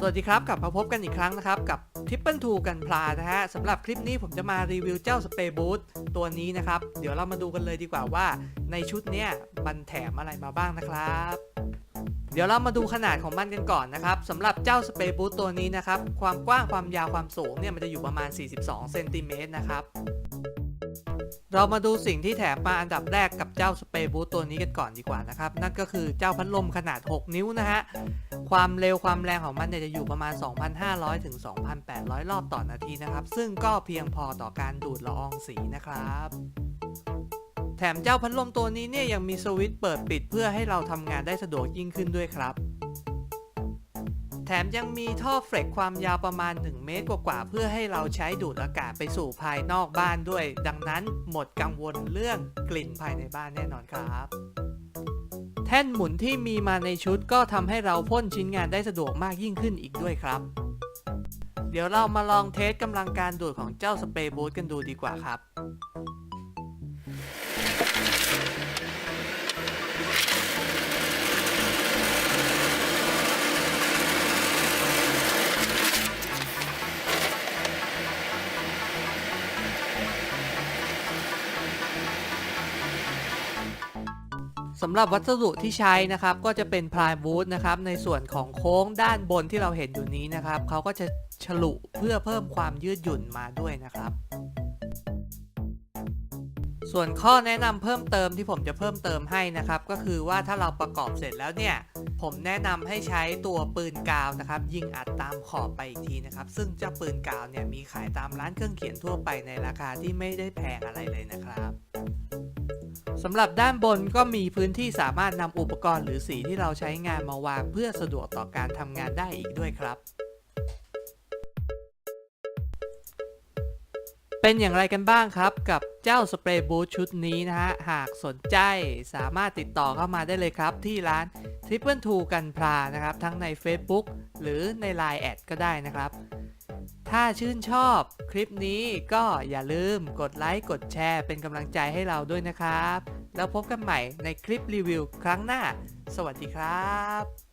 สวัสดีครับ กลับมาพบกันอีกครั้งนะครับ กับ Triple t กันพลานะฮะสำหรับคลิปนี้ผมจะมารีวิวเจ้าสเปรย์บูทตัวนี้นะครับ เดี๋ยวเรามาดูกันเลยดีกว่าว่าในชุดเนี้ยมันแถมอะไรมาบ้างนะครับ เดี๋ยวเรามาดูขนาดของมันกันก่อนนะครับสำหรับเจ้าสเปรย์บูทตัวนี้นะครับ ความกว้างความยาวความสูงเนี่ยมันจะอยู่ประมาณ 42เซนติเมตรนะครับ เรามาดูสิ่งที่แถมมาอันดับแรกกับเจ้าสเปรย์บูทตัวนี้กันก่อนดีกว่านะครับ นั่นก็คือเจ้าพัดลมขนาด 6 นิ้วนะฮะ ความเร็วความแรงของมันเนี่ยจะอยู่ประมาณ 2,500 ถึง 2,800 รอบต่อนาทีนะครับ ซึ่งก็เพียงพอต่อการดูดละอองสีนะครับแถมเจ้าพัดลมตัวนี้เนี่ยยังมีสวิตช์เปิดปิดเพื่อให้เราทำงานได้สะดวกยิ่งขึ้นด้วยครับ แถมยังมีท่อเฟลกความยาวประมาณ 1 เมตรกว่าๆเพื่อให้เราใช้ดูดอากาศไปสู่ภายนอกบ้านด้วย ดังนั้นหมดกังวลเรื่องกลิ่นภายในบ้านแน่นอนครับแท่นหมุนที่มีมาในชุดก็ทำให้เราพ่นชิ้นงานได้สะดวกมากยิ่งขึ้นอีกด้วยครับ เดี๋ยวเรามาลองเทสกำลังการดูดของเจ้าสเปรย์บูทกันดูดีกว่าครับ สำหรับวัสดุที่ใช้นะครับก็จะเป็นพลายบูทนะครับในส่วนของโค้งด้านบนที่เราเห็นอยู่นี้นะครับเขาก็จะฉลุเพื่อเพิ่มความยืดหยุ่นมาด้วยนะครับ ส่วนข้อแนะนำเพิ่มเติมที่ผมจะเพิ่มเติมให้นะครับ ก็คือว่าถ้าเราประกอบเสร็จแล้วเนี่ย ผมแนะนำให้ใช้ตัวปืนกาวนะครับ ยิงอัดตามขอบไปอีกทีนะครับ ซึ่งเจ้าปืนกาวเนี่ยมีขายตามร้านเครื่องเขียนทั่วไปในราคาที่ไม่ได้แพงอะไรเลยนะครับ สำหรับด้านบนก็มีพื้นที่สามารถนำอุปกรณ์หรือสีที่เราใช้งานมาวางเพื่อสะดวกต่อการทำงานได้อีกด้วยครับ เป็นอย่างไรกันบ้างครับกับเจ้าสเปรย์บูทชุดนี้นะฮะ หากสนใจสามารถติดต่อเข้ามาได้เลยครับ ที่ร้าน Triple t กันพลานะครับ ทั้งใน Facebook หรือใน Line แอดก็ได้นะครับถ้าชื่นชอบคลิปนี้ก็อย่าลืมกดไลค์ กดแชร์เป็นกำลังใจให้เราด้วยนะครับ แล้วพบกันใหม่ในคลิปรีวิวครั้งหน้า สวัสดีครับ